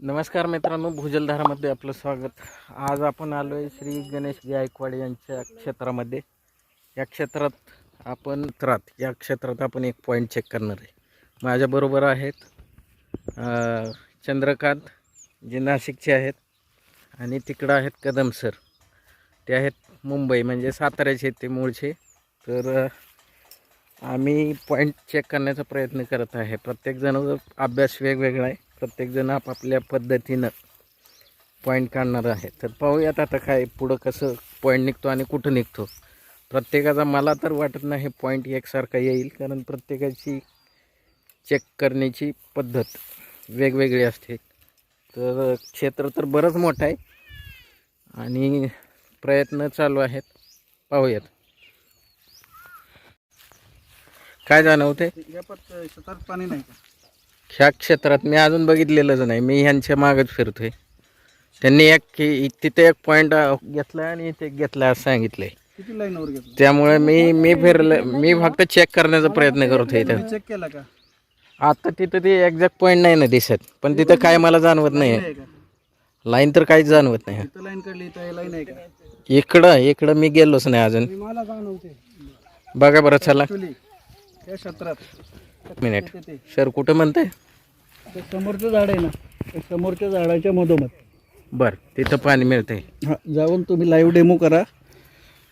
नमस्कार मित्रांनो भूजलधारामध्ये आपलं स्वागत. आज आपण आलो आहे श्री गणेश गायकवाड यांच्या क्षेत्रामध्ये. या क्षेत्रात आपण त्रात या क्षेत्रात आपण एक पॉईंट चेक करणार आहे. माझ्याबरोबर आहेत चंद्रकांत जे नाशिकचे आहेत आणि तिकडं आहेत कदम सर. ते आहेत मुंबई म्हणजे साताऱ्याचे ते मूळचे. तर आम्ही पॉईंट चेक करण्याचा प्रयत्न करत आहे. प्रत्येकजण अभ्यास वेगवेगळा आहे. प्रत्येकजण आपापल्या पद्धतीनं पॉईंट काढणार आहे. तर पाहूयात आता काय पुढं कसं पॉईंट निघतो आणि कुठं निघतो. प्रत्येकाचा मला तर वाटत नाही पॉईंट एकसारखा येईल कारण प्रत्येकाची चेक करण्याची पद्धत वेगवेगळी असते. तर क्षेत्र तर बरंच मोठं आहे आणि प्रयत्न चालू आहेत. पाहूयात. काय जाणवते शेतात पाणी नाही का? ह्या क्षेत्रात मी अजून बघितलेलंच नाही. मी ह्यांच्या मागच फिरतोय. त्यांनी एक की तिथे एक पॉईंट घेतला आणि इथे एक घेतला असं सांगितलंय. किती लाईनवर घेतलं त्यामुळे मी मी फिरलं मी फक्त चेक करण्याचा प्रयत्न करतोय इथं. चेक केला का? आता तिथं ते एक्झॅक्ट पॉईंट नाही ना दिसत. पण तिथं काय मला जाणवत नाही. आहे लाईन तर काहीच जाणवत नाही. इथं लाईन काढली इथं लाईन आहे का? इकडं इकडं मी गेलोच नाही अजून. मला जाणवते बघा बरं चला. या क्षेत्रात. एक मिनिट. सर कुठं म्हणताय? ते समोरचं झाड आहे ना समोरच्या झाडाच्या मधोमध. बरं तिथं पाणी मिळतंय. हा जाऊन तुम्ही लाईव्ह डेमो करा.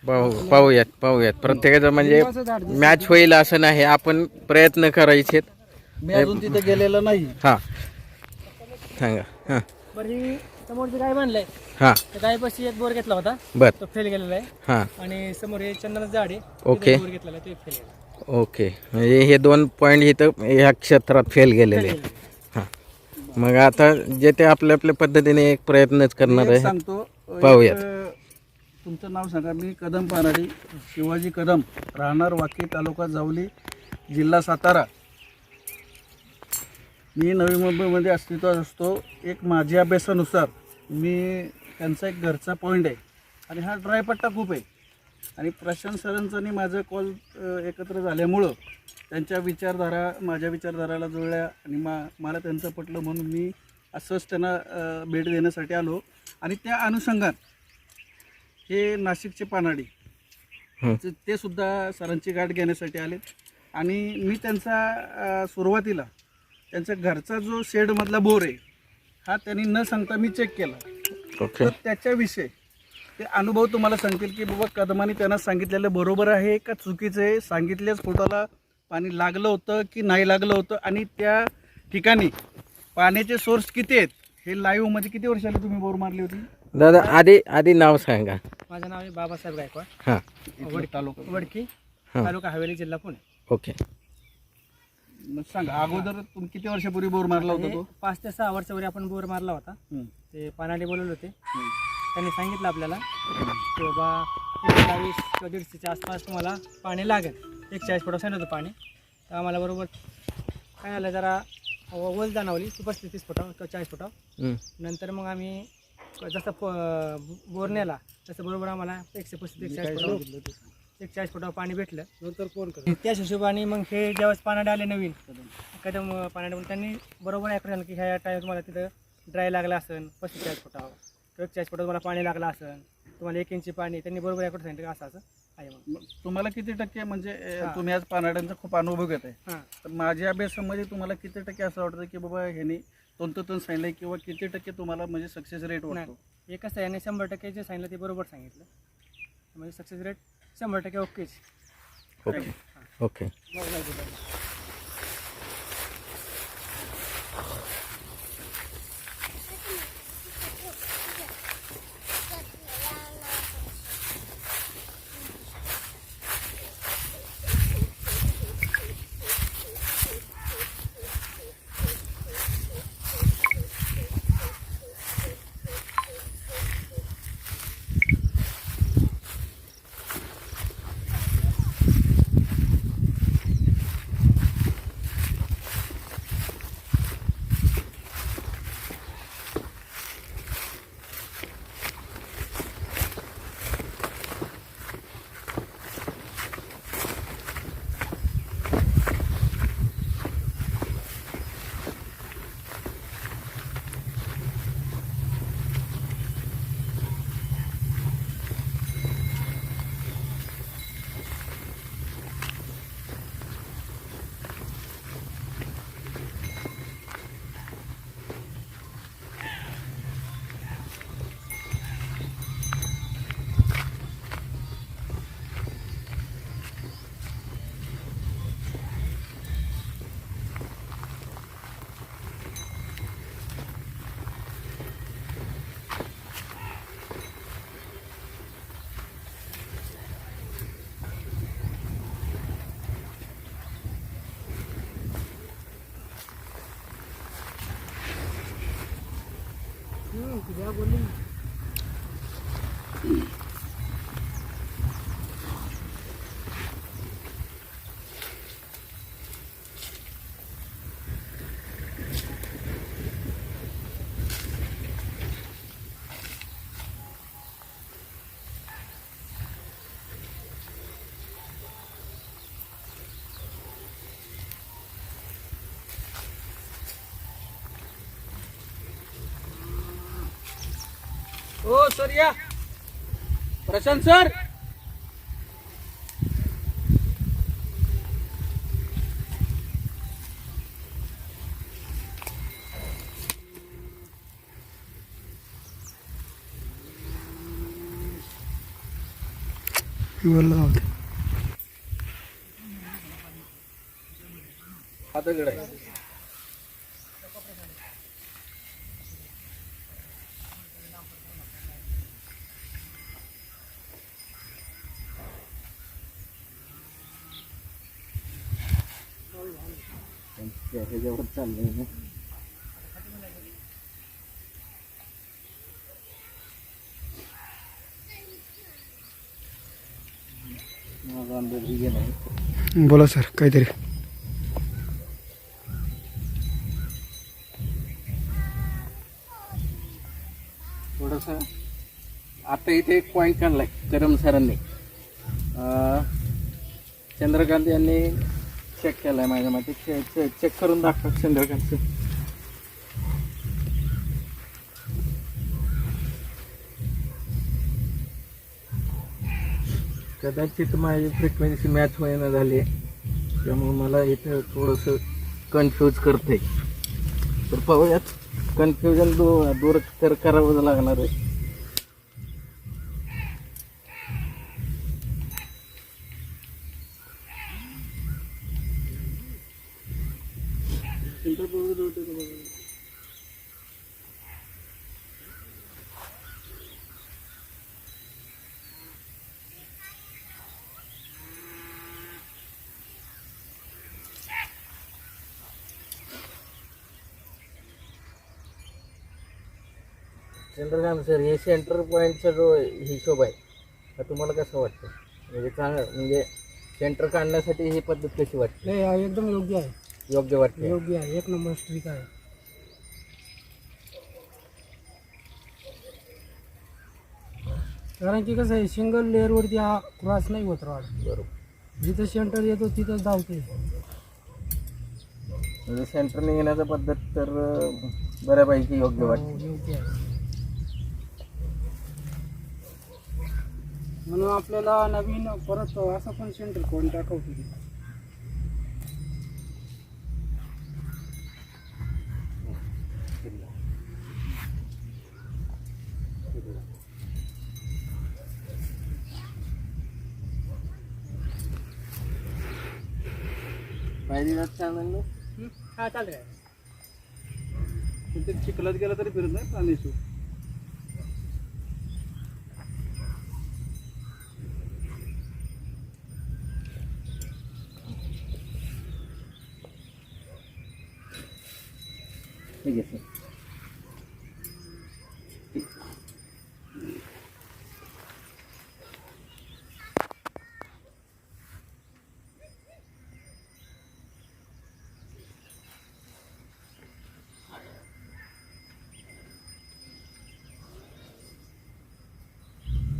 पाहू पाहूयात पाहूयात. प्रत्येकाचं म्हणजे मॅच होईल असं नाही. आपण प्रयत्न करायचे मी अजून तिथे गेलेलो नाही. हां. सांगा हां. बरं ही समोरची गाय बांधलंय. हां. त्या गायपाशी एक बोर घेतला होता. बर. तो फेल गेलेला आहे. हां. आणि समोर हे चंदनाचं झाड आहे. ओके. तिथे बोर घेतलेला आहे, ते फेल गेला ओके. म्हणजे हे दोन पॉईंट इथं ह्या क्षेत्रात फेल गेलेले हां. मग आता जे ते आपल्या आपल्या पद्धतीने एक प्रयत्नच करणार एक आहे सांगतो. एक, पाहूयात. अं, तुमचं नाव सांगा. मी कदम पाराडी शिवाजी कदम राहणार वाकी तालुका जावली जिल्हा सातारा. मी नवी मुंबईमध्ये अस्तित्वात असतो. एक माझ्या अभ्यासानुसार मी त्यांचा एक घरचा पॉईंट आहे. आणि हा ड्रायपट्टा खूप आहे. आणि प्रशांत सरांचं आणि माझं कॉल एकत्र झाल्यामुळं त्यांच्या विचारधारा माझ्या विचारधाराला जुळल्या आणि मा मला त्यांचं पटलं म्हणून मी असंच त्यांना भेट देण्यासाठी आलो. आणि त्या अनुषंगात हे नाशिकचे पानाडी. ते- सुद्धा सरांची गाठ घेण्यासाठी आले. आणि मी त्यांचा सुरुवातीला त्यांचा घरचा जो शेडमधला बोर आहे हा त्यांनी न सांगता मी चेक केला. ओके तर त्याच्याविषयी ते अनुभव तुम्हाला सांगतील की बाबा कदमाने त्यांना सांगितलेलं बरोबर आहे का चुकीचं आहे? सांगितल्याच फोटोला पाणी लागलं होतं की नाही लागलं होतं? आणि त्या ठिकाणी पाण्याचे सोर्स किती आहेत? हे लाईव्हमध्ये किती वर्षाला तुम्ही बोर मारली होती? दादा आधी आधी नाव सांगा. माझं नाव आहे बाबासाहेब गायकवाड. हां. तालुका. वडकी हां. तालुका हवेली जिल्हा पुणे. ओके. मग सांगा अगोदर तुम्ही किती वर्षापूर्वी बोर मारला होता तो? पाच ते सहा वर्षापूर्वी आपण बोर मारला होता. ते पानाडे बोलवले होते. त्यांनी सांगितलं आपल्याला की बाबा एकशे बावीस किंवा दीडशेच्या आसपास तुम्हाला पाणी लागेल. एक चाळीस फुटा सांगितलं होतं पाणी. तर आम्हाला बरोबर काय झालं जरा वल जाणवली ती पस्तीस तीस फुटा किंवा चाळीस फुटा हं. नंतर मग आम्ही जसं फ- बोर नेला तसं बरोबर आम्हाला एकशे पस्तीस एक चाळीस फुटा एक चाळीस फुटावर. पाणी भेटलं. नंतर फोन कर. त्याच हिशोबाने मग हे ज्यावेळेस पानाडे आले नवीन कदम मग त्यांनी बरोबर ऐकून झालं की ह्या टाईम तुम्हाला तिथं ड्राय लागला असेल पस्तीस चाळीस फुटावर. किंवा एक चाळीस फुटावर तुम्हाला पाणी लागलं असेल तुम्हाला एक इंची पाणी त्यांनी बरोबर ऐकून सांगितलं की असं असं आहे मग तुम्हाला किती टक्के म्हणजे अ, हां. तुम्ही आज पानाड्यांचा खूप अनुभव घेत आहे हां. तर माझ्या अभ्यासामध्ये तुम्हाला किती टक्के असं वाटतं की बाबा ह्यानी तंतोतंत सांगितलं किंवा किती टक्के तुम्हाला म्हणजे सक्सेस रेट वाटतो? हे कसं आहे आणि शंभर टक्के जे सांगितलं ते बरोबर सांगितलं. म्हणजे सक्सेस रेट शंभर टक्के ओकेच. ओके. ओके. ओ सर या प्रशांत सर. आता गड आहे ह्याच्यावर चाललंय ना माझा अंदाज हे नाही बोला सर काहीतरी. थोडंसं आता इथे एक पॉईंट काढलाय करम सरांनी. चंद्रकांत यांनी चेक केलाय माझ्या मते. चेक करून दाखवा चंद्रकांत कदाचित माझी फ्रिक्वेन्सी मॅच होईना झाली त्यामुळे मला इथं थोडंसं कन्फ्यूज करते तर पाहूयात. कन्फ्युजन दू दूर तर करावं लागणार आहे. चंद्रकांत सर हे सेंटर पॉईंटचा जो हिशोब आहे हा तुम्हाला कसं वाटतं? म्हणजे चांगलं म्हणजे सेंटर काढण्यासाठी ही पद्धत कशी वाटते? नाही हा एकदम योग्य आहे. योग्य वाटते? योग्य आहे एक नंबर स्ट्रीक आहे. कारण की कसं आहे सिंगल लेअरवरती हा क्रॉस नाही होत रॉड बरोबर. जिथं सेंटर येतो तिथं धावते म्हणजे सेंटर निघण्याचा पद्धत तर अं, बऱ्यापैकी योग्य वाटते. हो, योग्य आहे. म्हणून आपल्याला नवीन परत असं पण सेंटर कोण टाकवतो हा चालेल ते चिखलात गेला तरी फिरत नाही प्राणी ठीक आहे सर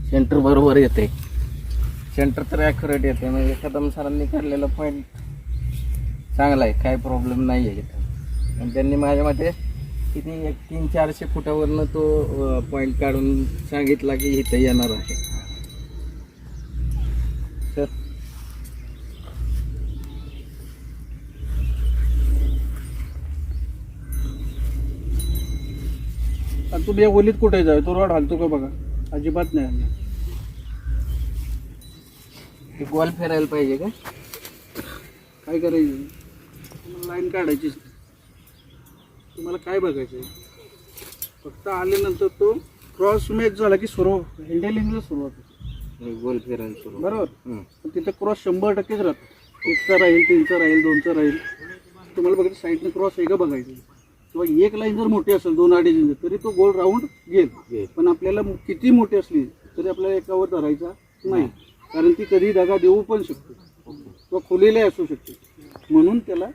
सेंटर बरोबर येते. सेंटर तर ॲक्युरेट येते. म्हणजे कदम सरांनी काढलेला पॉईंट चांगला आहे. काय प्रॉब्लेम नाही आहे इथं. आणि त्यांनी माझ्या मते किती एक तीन चारशे फुटावरनं तो पॉईंट काढून सांगितला की इथं येणार आहे. सर. तुम्ही या ओलीत कुठे जाय तो रॉड हालतो का बघा? अजिबात नाही. ते गोल फिरायला पाहिजे का? काय करायचं? लाईन काढायची तुम्हाला काय बघायचं फक्त आल्यानंतर तो क्रॉस मॅच झाला की सुरू हँडलिंगला सुरुवात होते. गोल फिरायला सुरू बरोबर. पण तिथं क्रॉस शंभर टक्केच राहतो. एकचा राहील तीनचा राहील दोनचा राहील. तुम्हाला बघायचं साईडने क्रॉस आहे का बघायचं? किंवा एक लाईन जर मोठी असेल दोन अडीच इंच तरी तो गोल राऊंड घेईल. पण आपल्याला किती मोठी असली तरी आपल्याला एकावर धरायचा नाही. कारण ती कधी दगा देऊ पण शकते. किंवा खोलेली असू शकते. म्हणून त्याला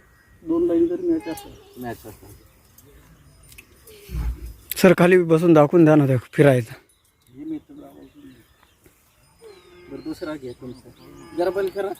दोन लाईन जर मिळायच्या असेल. मॅच असतात सर खाली बसून दाखवून द्या ना ते फिरायचं. हे मेथड लावायची बरं दुसरा घ्या तुमचा. जरा बंद करा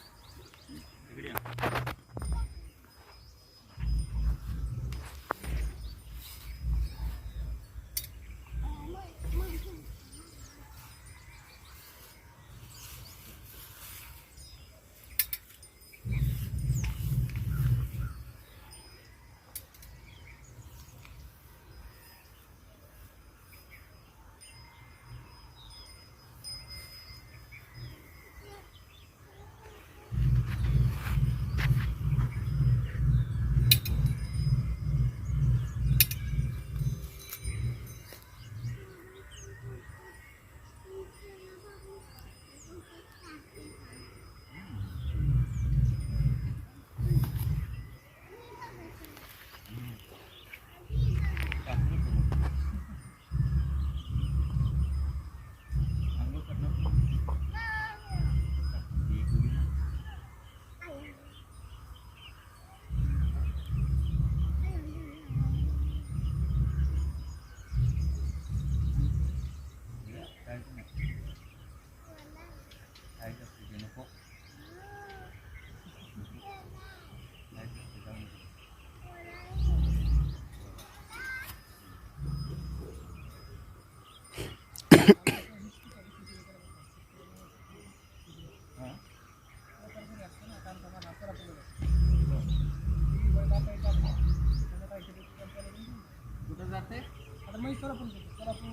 कुठं जाते आता मग सोलापूर जातो. सोलापूर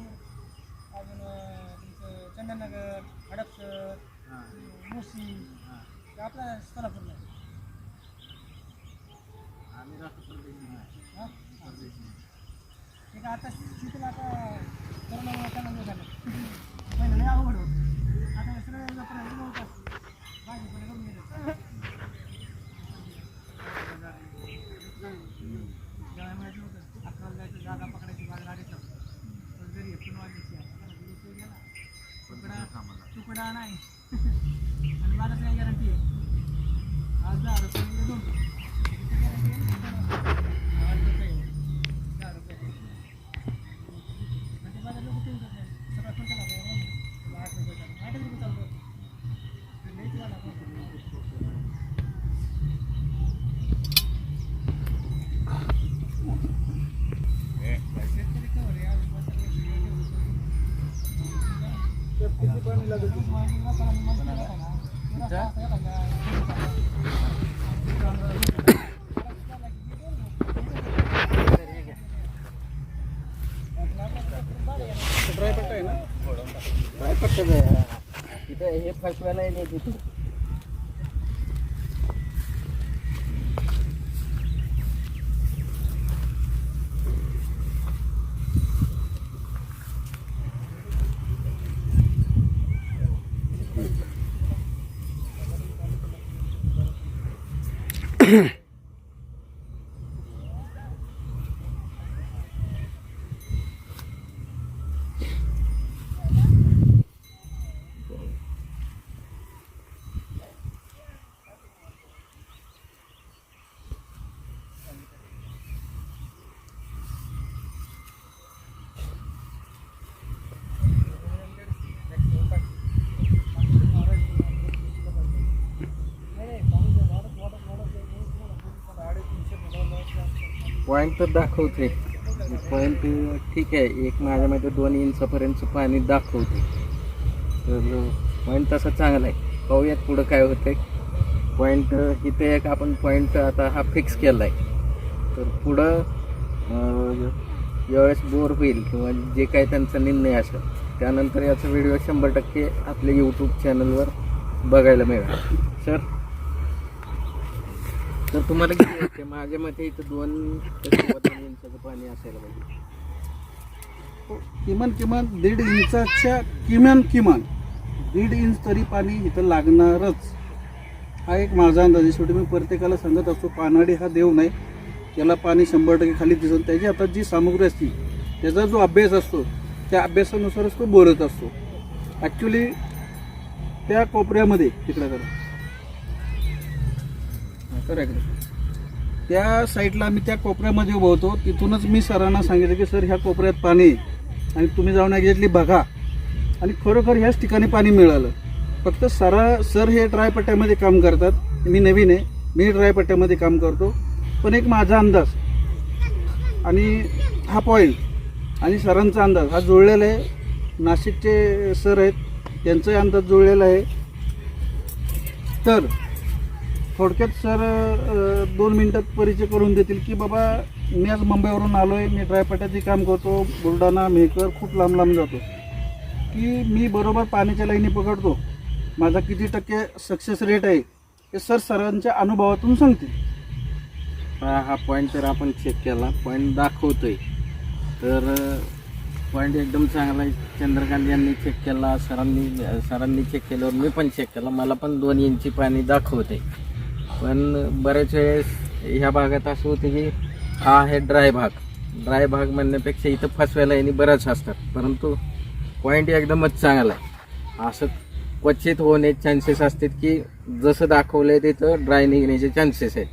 अजून अं, तुमचं चंदननगर हडपसर मुसी हे आपल्या सोलापूरला. आम्ही. ठीक आहे आता शेतीला आता कोरोनामुळे त्यांना हे झालं पहिलं लय अवघड होतं आता हे सगळं व्यापार आहे, जवळपास भाजीपाला करून गेले जेव्हा माहिती होतं अकराला जायचं जागा पकडायची बाग गाडीचा पण घरी पण वाजायची आता घरी विषय गेला तुकडा तुकडा नाही आणि माझं काय गॅरंटी आहे आज दहा रुपये म्हणजे दोन गॅरंटी आहे आठ रुपये दहा रुपये आणि ते बाजार लोक तीन रुपये सगळं कोणत्या लागलं आठ रुपये चालू आठच रुपये चालू होतं. ते लयच झालं आपण. शेतकरी कवर आहे, आज बाजारात किती पाणी लागत ड्रायपट्टा आहे ना काय पटकन आहे. इथं हे फसवायला नाही तिथे पॉईंट तर दाखवते. पॉईंट ठीक आहे एक माझ्यामध्ये दोन इंचापर्यंत पाणी दाखवते. तर पॉईंट तसा चांगला आहे. पाहूयात पुढं काय होतंय. पॉईंट इथे एक आपण पॉईंट आता हा फिक्स केला आहे तर पुढं ज्यावेळेस बोर होईल किंवा जे काही त्यांचा निर्णय असेल. त्यानंतर याचा व्हिडिओ शंभर टक्के आपल्या यूट्यूब चॅनलवर बघायला मिळेल सर तर तुम्हाला किती वाटते? माझ्या मते इथं दोन ते इंचाचं पाणी असायला पाहिजे. किमान किमान दीड इंचाच्या किमान किमान दीड इंच तरी पाणी इथं लागणारच. हा एक माझा अंदाज आहे. शेवटी मी प्रत्येकाला सांगत असतो पानाडी हा देव नाही. त्याला पाणी शंभर टक्के खाली दिसत त्याची आता जी सामग्री असते त्याचा जो अभ्यास असतो त्या अभ्यासानुसारच तो बोलत असतो. ॲक्च्युली त्या कोपऱ्यामध्ये तिकडं करा. हा, त्या साईडला आम्ही त्या कोपऱ्यामध्ये उभं होतो. तिथूनच मी सरांना सांगितलं की सर ह्या कोपऱ्यात पाणी आणि तुम्ही जाऊन एक्झॅक्टली बघा. आणि खरोखर ह्याच ठिकाणी पाणी मिळालं. फक्त सरा सर हे ड्रायपट्ट्यामध्ये काम करतात. मी नवीन आहे. मी ड्रायपट्ट्यामध्ये काम करतो. पण एक माझा अंदाज. आणि हा पॉईंट आणि सरांचा अंदाज. हा जुळलेला आहे. नाशिकचे सर आहेत. त्यांचाही अंदाज जुळलेला आहे. तर थोडक्यात सर अ, दोन मिनटात परिचय करून देतील की बाबा मी आज मुंबईवरून आलो आहे मी ड्रायपट्ट्याचे काम करतो बुलढाणा मेहकर खूप लांब लांब जातो. की मी बरोबर पाण्याच्या लाईनी पकडतो. माझा किती टक्के सक्सेस रेट आहे हे सर सरांच्या अनुभवातून सांगतील. हा हा पॉईंट तर आपण चेक केला. पॉईंट दाखवतोय. तर पॉईंट एकदम चांगला आहे. चंद्रकांत यांनी चेक केला सरांनी सरांनी चेक केल्यावर मी पण चेक केला. मला पण दोन इंची पाणी दाखवते पण बऱ्याच वेळेस ह्या भागात असं होतं की हा आहे ड्राय भाग. ड्राय भाग म्हणण्यापेक्षा इथं फसवायला यांनी बऱ्याच असतात. परंतु पॉईंट एकदमच चांगला आहे. असं क्वचित होण्याचे चान्सेस असतात की जसं दाखवलं आहे तिथं ड्राय निघण्याचे चान्सेस आहेत.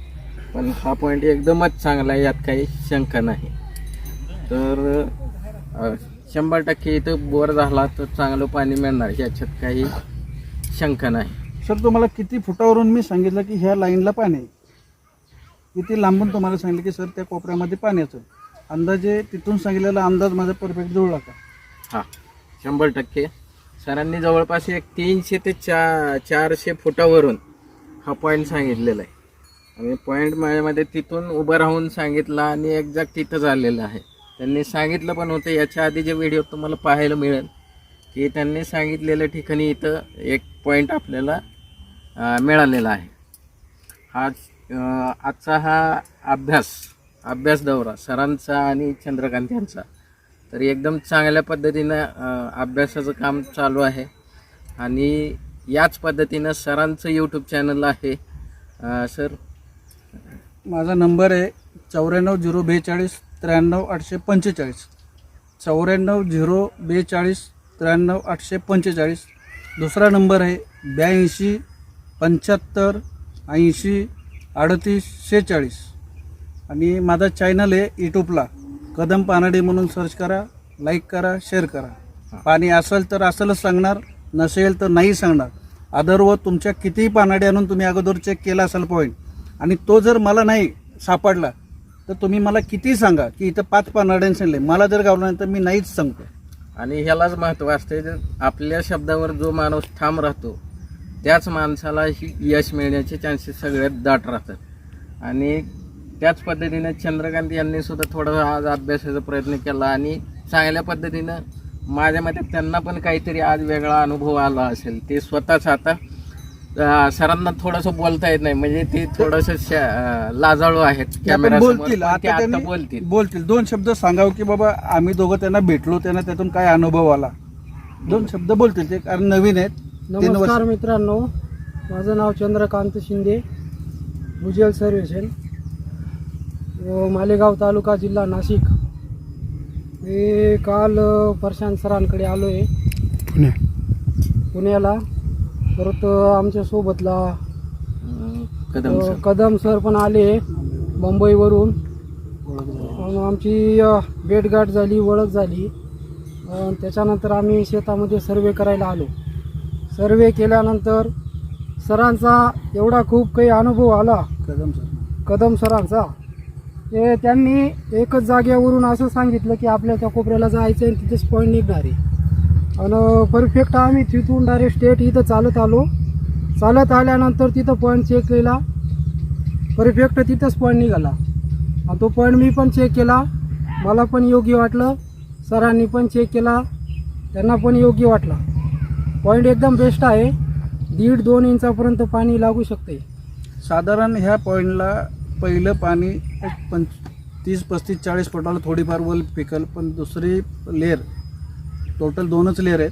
पण हा पॉईंट एकदमच चांगला आहे यात काही शंका नाही. तर शंभर टक्के इथं बोर झाला तर चांगलं पाणी मिळणार याच्यात काही शंका नाही. सर तुम्हाला किती फुटावरून मी सांगितलं की ह्या लाईनला पाणी आहे? किती लांबून तुम्हाला सांगितलं की सर त्या कोपऱ्यामध्ये पाण्याचं अंदाजे तिथून सांगितलेला अंदाज माझा परफेक्ट जुळला का? हां शंभर टक्के. सरांनी जवळपास एक तीनशे ते चा चारशे फुटावरून हा पॉईंट सांगितलेला आहे. आणि पॉईंट माझ्यामध्ये तिथून उभं राहून सांगितला आणि एक्झॅक्ट तिथं झालेलं आहे. त्यांनी सांगितलं पण होतं याच्या आधी जे व्हिडिओ तुम्हाला पाहायला मिळेल की त्यांनी सांगितलेल्या ठिकाणी इथं एक पॉईंट आपल्याला मिळालेला आहे. हा आजचा हा अभ्यास अभ्यास दौरा सरांचा आणि चंद्रकांत यांचा तर एकदम चांगल्या पद्धतीनं अभ्यासाचं काम चालू आहे. आणि याच पद्धतीनं सरांचं यूट्यूब चॅनल आहे. सर? माझा नंबर आहे चौऱ्याण्णव झिरो बेचाळीस त्र्याण्णव आठशे पंचेचाळीस. चौऱ्याण्णव झिरो बेचाळीस त्र्याण्णव आठशे पंचेचाळीस. दुसरा नंबर आहे ब्याऐंशी पंच्याहत्तर ऐंशी अडतीस शेहेचाळीस. आणि माझा चॅनल आहे यूट्यूबला कदम पानाडे म्हणून सर्च करा लाईक करा शेअर करा. पाणी असेल तर असेलच सांगणार नसेल तर नाही सांगणार. अदरव तुमच्या कितीही पानाडे आणून तुम्ही अगोदर चेक केला असेल पॉईंट आणि तो जर मला नाही सापडला तर तुम्ही मला किती सांगा की इथं पाच पानाड्यांनी सांगले मला जर गावला नाही तर मी नाहीच सांगतो. आणि ह्यालाच महत्त्व असते आपल्या शब्दावर जो माणूस ठाम राहतो त्याच माणसाला यश मिळण्याचे चान्सेस सगळ्यात दाट राहतात. आणि त्याच पद्धतीनं चंद्रकांत यांनी सुद्धा थोडं आज अभ्यासाचा प्रयत्न केला आणि चांगल्या पद्धतीनं माझ्या मते त्यांना पण काहीतरी आज वेगळा अनुभव आला असेल. ते स्वतःच आता सरांना थोडंसं बोलता येत नाही. म्हणजे ते थोडंसं लाजाळू आहेत कॅमेरा बोलतील. आता बोलतील. बोलतील. दोन शब्द सांगावं की बाबा आम्ही दोघं त्यांना भेटलो त्यांना त्यातून काय अनुभव आला? दोन शब्द बोलतील ते कारण नवीन आहेत. नमस्कार मित्रांनो. माझं नाव चंद्रकांत शिंदे भुजल सर्वेशन व मालेगाव तालुका जिल्हा नाशिक. मी काल प्रशांत सरांकडे आलो आहे पुणे. पुण्याला. परत अ, आमच्या सोबतला अं, कदम सर. कदम सर पण आले मुंबईवरून आमची भेटगाठ झाली ओळख झाली. त्याच्यानंतर आम्ही शेतामध्ये सर्वे करायला आलो. सर्वे केल्यानंतर सरांचा एवढा खूप काही अनुभव आला. कदम सर. कदम सरांचा. ते त्यांनी एकच जागेवरून असं सांगितलं की आपल्या त्या कोपऱ्याला जायचं आहे तिथेच पॉईंट निघणार. आहे आणि परफेक्ट आम्ही तिथून डायरेक्ट स्टेट इथं चालत आलो. चालत आल्यानंतर तिथं पॉईंट चेक केला. परफेक्ट तिथंच पॉईंट निघाला. आणि तो पॉईंट मी पण चेक केला. मला पण योग्य वाटलं. सरांनी पण चेक केला. त्यांना पण योग्य वाटला. पॉईंट एकदम बेस्ट आहे. दीड दोन इंचापर्यंत पाणी लागू शकते. साधारण ह्या पॉईंटला पहिलं पाणी एक पंच तीस पस्तीस चाळीस फुटाला थोडीफार वल पिकल पण दुसरी लेअर टोटल दोनच लेअर आहेत.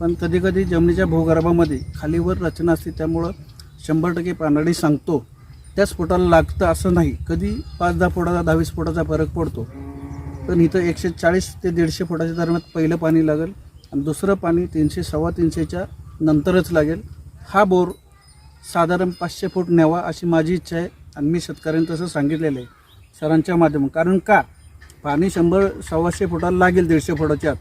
पण कधीकधी जमिनीच्या भूगर्भामध्ये खालीवर रचना असते त्यामुळं शंभर टक्के पानाडी सांगतो त्याच फुटाला लागतं असं नाही. कधी पाच दहा फुटाचा दहावीस फुटाचा फरक पडतो. पण इथं एकशे चाळीस ते दीडशे फुटाच्या दरम्यान पहिलं पाणी लागेल आणि दुसरं पाणी तीनशे सव्वा तीनशेच्या नंतरच लागेल. हा बोर साधारण पाचशे फूट न्यावा अशी माझी इच्छा आहे आणि मी शेतकऱ्यांनी तसं सांगितलेलं आहे सरांच्या माध्यमात कारण का? पाणी शंभर सव्वाशे फुटाला लागेल दीडशे फुटाच्या आत.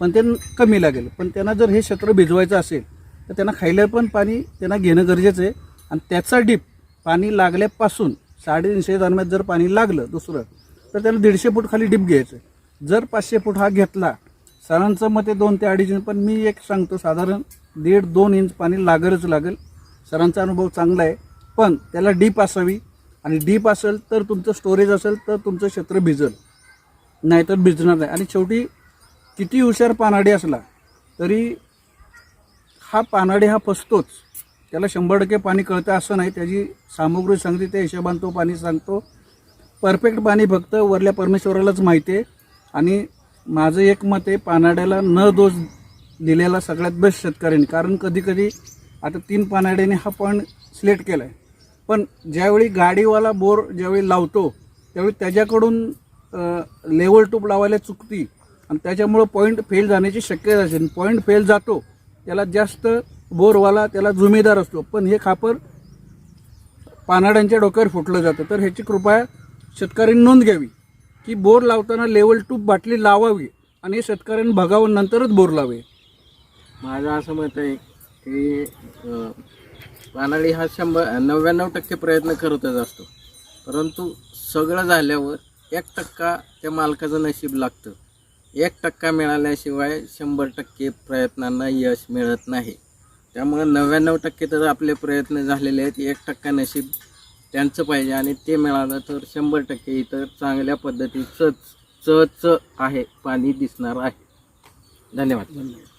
पण ते कमी लागेल. पण त्यांना जर हे क्षेत्र भिजवायचं असेल तर त्यांना खायला पण पाणी त्यांना घेणं गरजेचं आहे. आणि त्याचा डीप पाणी लागल्यापासून साडेतीनशे दरम्यान जर पाणी लागलं दुसरं तर त्याला दीडशे फूट खाली डीप घ्यायचं जर पाचशे फूट हा घेतला सरांचं मते दोन ते अडीच इंच पण मी एक सांगतो साधारण दीड दोन इंच पाणी लागलच लागेल. सरांचा अनुभव चांगला आहे पण त्याला डीप असावी. आणि डीप असेल तर तुमचं स्टोरेज असेल तर तुमचं क्षेत्र भिजल. नाहीतर भिजणार नाही. आणि शेवटी किती हुशार पानाडी असला तरी हा पानाडी हा फसतोच. त्याला शंभर टक्के पाणी कळतं असं नाही. त्याची सामुग्री सांगते त्या हिशोबाने तो पाणी सांगतो. परफेक्ट पाणी फक्त वरल्या परमेश्वरालाच माहिती आहे. आणि माझं एक मत आहे पानाड्याला न दोष दिलेला सगळ्यात बेस्ट शेतकऱ्यांनी कारण कधी कधी आता तीन पानाड्याने हा पॉईंट सिलेक्ट केला आहे पण ज्यावेळी गाडीवाला बोर ज्यावेळी लावतो त्यावेळी त्याच्याकडून लेवल टूप लावायला चुकती आणि त्याच्यामुळं पॉईंट फेल जाण्याची शक्यता असेल पॉईंट फेल जातो त्याला जास्त बोरवाला त्याला जुमेदार असतो. पण हे खापर पानाड्यांच्या डोक्यावर फुटलं जातं. तर ह्याची कृपया शेतकऱ्यांनी नोंद घ्यावी. की बोर लावताना लेवल टूप बाटली लावावी आणि शेतकऱ्यांनी भगावं नंतरच बोर लावे. माझं असं मत आहे की अं, पानाळी हा शंभर नव्याण्णव टक्के प्रयत्न करतच असतो. परंतु सगळं झाल्यावर एक टक्का त्या मालकाचं नशीब लागतं. एक टक्का मिळाल्याशिवाय शंभर टक्के प्रयत्नांना यश मिळत नाही. त्यामुळे नव्याण्णव टक्के तर आपले प्रयत्न झालेले आहेत एक टक्का नशीब त्यांचं पाहिजे आणि ते मिळालं तर शंभर टक्के इतर चांगल्या पद्धतीचंच च आहे पाणी दिसणार आहे. धन्यवाद. धन्यवाद.